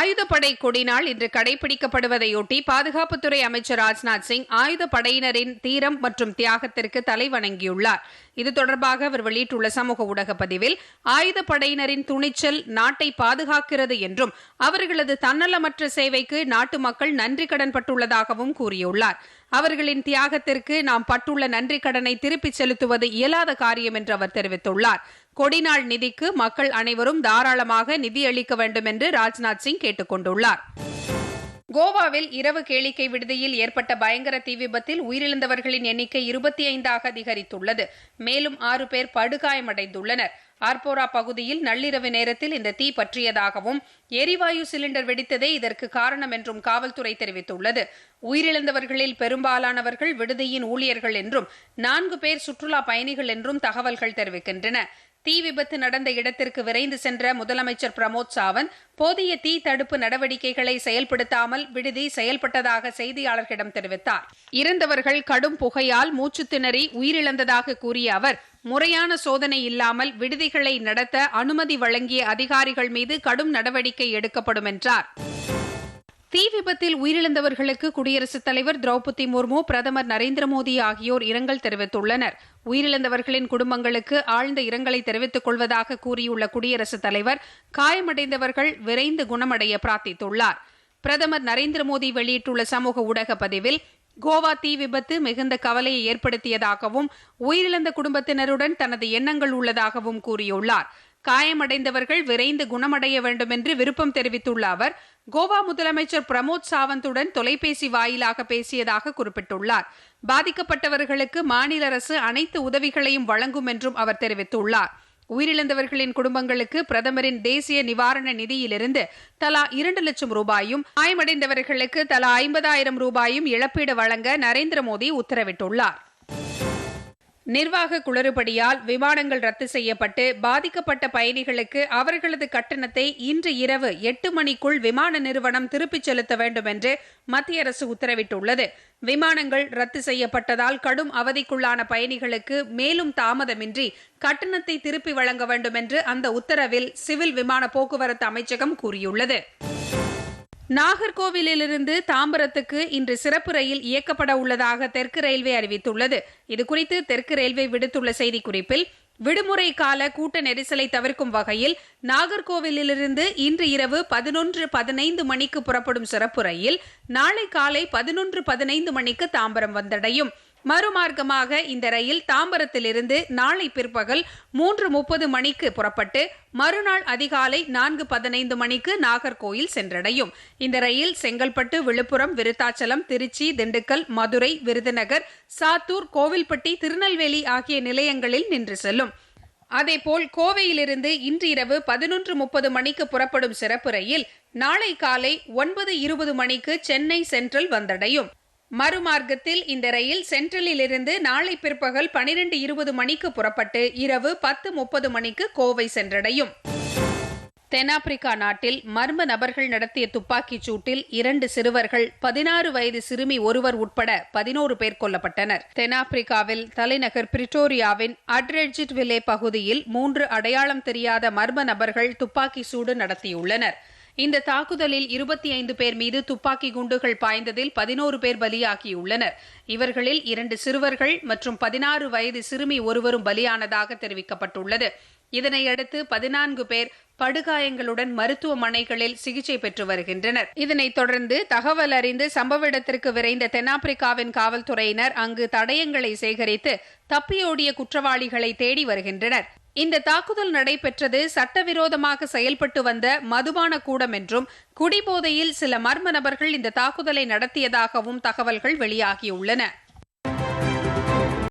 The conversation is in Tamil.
ஆயுதப்படை கொடிநாள் இன்று கடைபிடிக்கப்படுவதையொட்டி பாதுகாப்புத்துறை அமைச்சர் ராஜ்நாத் சிங் ஆயுதப்படையினரின் தீரம் மற்றும் தியாகத்திற்கு தலைவணங்கியுள்ளார் இது தொடர்பாக அவர் வெளியிட்டுள்ள சமூக ஊடக பதிவில் ஆயுதப்படையினரின் துணிச்சல் நாட்டை பாதுகாக்கிறது என்றும் அவர்களது தன்னலமற்ற சேவைக்கு நாட்டு மக்கள் நன்றி கடன்பட்டுள்ளதாகவும் கூறியுள்ளார். அவர்களின் தியாகத்திற்கு நாம் பட்டுள்ள நன்றி கடனை திருப்பிச் செலுத்துவது இயலாத காரியம் என்று அவர் தெரிவித்துள்ளார். கொடிநாள் நிதிக்கு மக்கள் அனைவரும் தாராளமாக நிதியளிக்க வேண்டும் என்று ராஜ்நாத் சிங் கேட்டுக் கொண்டுள்ளார். கோவாவில் இரவு கேளிக்கை விடுதியில் ஏற்பட்ட பயங்கர தீ விபத்தில் உயிரிழந்தவர்களின் எண்ணிக்கை இருபத்தி ஐந்தாக அதிகரித்துள்ளது. மேலும் ஆறு பேர் படுகாயமடைந்துள்ளனர். ஆர்போரா பகுதியில் நள்ளிரவு நேரத்தில் இந்த தீ பற்றியதாகவும் எரிவாயு சிலிண்டர் வெடித்ததே இதற்கு காரணம் என்றும் காவல்துறை தெரிவித்துள்ளது. உயிரிழந்தவர்களில் பெரும்பாலானவர்கள் விடுதியின் ஊழியர்கள் என்றும் நான்கு பேர் சுற்றுலா பயணிகள் என்றும் தகவல்கள் தெரிவிக்கின்றன. தீ விபத்து நடந்த இடத்திற்கு விரைந்து சென்ற முதலமைச்சர் பிரமோத் சாவந்த் போதிய தீ தடுப்பு நடவடிக்கைகளை செயல்படுத்தாமல் விடுதி செயல்பட்டதாக செய்தியாளர்களிடம் தெரிவித்தார். இறந்தவர்கள் கடும் புகையால் மூச்சு திணறி உயிரிழந்ததாக கூறிய அவர் முறையான சோதனை இல்லாமல் விடுதிகளை நடத்த அனுமதி வழங்கிய அதிகாரிகள் மீது கடும் நடவடிக்கை எடுக்கப்படும் என்றார். தீ விபத்தில் உயிரிழந்தவர்களுக்கு குடியரசுத் தலைவர் திரௌபதி முர்மு பிரதமர் நரேந்திர மோடி ஆகியோர் இரங்கல் தெரிவித்துள்ளனர். உயிரிழந்தவர்களின் குடும்பங்களுக்கு ஆழ்ந்த இரங்கலை தெரிவித்துக் கொள்வதாக கூறியுள்ள குடியரசுத் தலைவர் காயமடைந்தவர்கள் விரைந்து குணமடைய பிரார்த்தித்துள்ளார். பிரதமர் நரேந்திர மோடி வெளியிட்டுள்ள சமூக ஊடக பதிவில் கோவா தீ விபத்து மிகுந்த கவலையை ஏற்படுத்தியதாகவும் உயிரிழந்த குடும்பத்தினருடன் தனது எண்ணங்கள் உள்ளதாகவும் கூறியுள்ளார். காயமடைந்தவர்கள் விரைந்து குணமடைய வேண்டும் என்று விருப்பம் தெரிவித்துள்ள அவர் கோவா முதலமைச்சர் பிரமோத் சாவந்துடன் தொலைபேசி வாயிலாக பேசியதாக குறிப்பிட்டுள்ளார். பாதிக்கப்பட்டவர்களுக்கு மாநில அரசு அனைத்து உதவிகளையும் வழங்கும் என்றும் அவர் தெரிவித்துள்ளார். உயிரிழந்தவர்களின் குடும்பங்களுக்கு பிரதமரின் தேசிய நிவாரண நிதியிலிருந்து தலா இரண்டு லட்சம் ரூபாயும் காயமடைந்தவர்களுக்கு தலா ஐம்பதாயிரம் ரூபாயும் இழப்பீடு வழங்க நரேந்திர மோடி உத்தரவிட்டுள்ளார். நிர்வாக குளறுபடியால் விமானங்கள் ரத்து செய்யப்பட்டு பாதிக்கப்பட்ட பயணிகளுக்கு அவர்களது கட்டணத்தை இன்று இரவு எட்டு மணிக்குள் விமான நிறுவனம் திருப்பிச் செலுத்த வேண்டும் என்று மத்திய அரசு உத்தரவிட்டுள்ளது. விமானங்கள் ரத்து செய்யப்பட்டதால் கடும் அவதிக்குள்ளான பயணிகளுக்கு மேலும் தாமதமின்றி கட்டணத்தை திருப்பி வழங்க வேண்டும் என்று அந்த உத்தரவில் சிவில் விமான போக்குவரத்து அமைச்சகம் கூறியுள்ளது. நாகர்கோவிலிருந்து தாம்பரத்துக்கு இன்று சிறப்பு ரயில் இயக்கப்பட உள்ளதாக தெற்கு ரயில்வே அறிவித்துள்ளது. இதுகுறித்து தெற்கு ரயில்வே விடுத்துள்ள செய்திக்குறிப்பில் விடுமுறை கால கூட்ட நெரிசலை தவிர்க்கும் வகையில் நாகர்கோவிலிருந்து இன்று இரவு பதினொன்று பதினைந்து மணிக்கு புறப்படும் சிறப்பு ரயில் நாளை காலை பதினொன்று பதினைந்து மணிக்கு தாம்பரம் வந்தடையும். மறுமார்க்கமாக இந்த ரயில் தாம்பரத்திலிருந்து நாளை பிற்பகல் மூன்று முப்பது மணிக்கு புறப்பட்டு மறுநாள் அதிகாலை நான்கு பதினைந்து மணிக்கு நாகர்கோயில் சென்றடையும். இந்த ரயில் செங்கல்பட்டு விழுப்புரம் விருத்தாச்சலம் திருச்சி திண்டுக்கல் மதுரை விருதுநகர் சாத்தூர் கோவில்பட்டி திருநெல்வேலி ஆகிய நிலையங்களில் நின்று செல்லும். அதேபோல் கோவையிலிருந்து இன்றிரவு பதினொன்று முப்பது மணிக்கு புறப்படும் சிறப்பு ரயில் நாளை காலை ஒன்பது இருபது மணிக்கு சென்னை சென்ட்ரல் வந்தடையும். மறுமார்க்கத்தில் இந்த ரயில் சென்ட்ரலிலிருந்து நாளை பிற்பகல் பனிரெண்டு இருபது மணிக்கு புறப்பட்டு இரவு பத்து முப்பது மணிக்கு கோவை சென்றடையும். தென்னாப்பிரிக்கா நாட்டில் மர்ம நபர்கள் நடத்திய துப்பாக்கிச் சூட்டில் இரண்டு சிறுவர்கள் பதினாறு வயது சிறுமி ஒருவர் உட்பட பதினோரு பேர் கொல்லப்பட்டனர். தென்னாப்பிரிக்காவில் தலைநகர் பிரிட்டோரியாவின் அட்ரெட்ஜிட் வில்லே பகுதியில் மூன்று அடையாளம் தெரியாத மர்ம நபர்கள் துப்பாக்கி சூடு நடத்தியுள்ளனர். இந்த தாக்குதலில் இருபத்தி ஐந்து பேர் மீது துப்பாக்கி குண்டுகள் பாய்ந்ததில் பதினோரு பேர் பலியாகியுள்ளனர். இவர்களில் இரண்டு சிறுவர்கள் மற்றும் பதினாறு வயது சிறுமி ஒருவரும் பலியானதாக தெரிவிக்கப்பட்டுள்ளது. இதனையடுத்து பதினான்கு பேர் படுகாயங்களுடன் மருத்துவமனைகளில் சிகிச்சை பெற்று வருகின்றனர். இதனைத் தொடர்ந்து தகவல் அறிந்து சம்பவ இடத்திற்கு விரைந்த தென்னாப்பிரிக்காவின் காவல்துறையினர் அங்கு தடயங்களை சேகரித்து தப்பியோடிய குற்றவாளிகளை தேடி வருகின்றனர். இந்த தாக்குதல் நடைபெற்றது சட்டவிரோதமாக செயல்பட்டு வந்த மதுபான கூடம் என்றும் குடிபோதையில் சில மர்ம நபர்கள் இந்த தாக்குதலை நடத்தியதாகவும் தகவல்கள் வெளியாகியுள்ளன.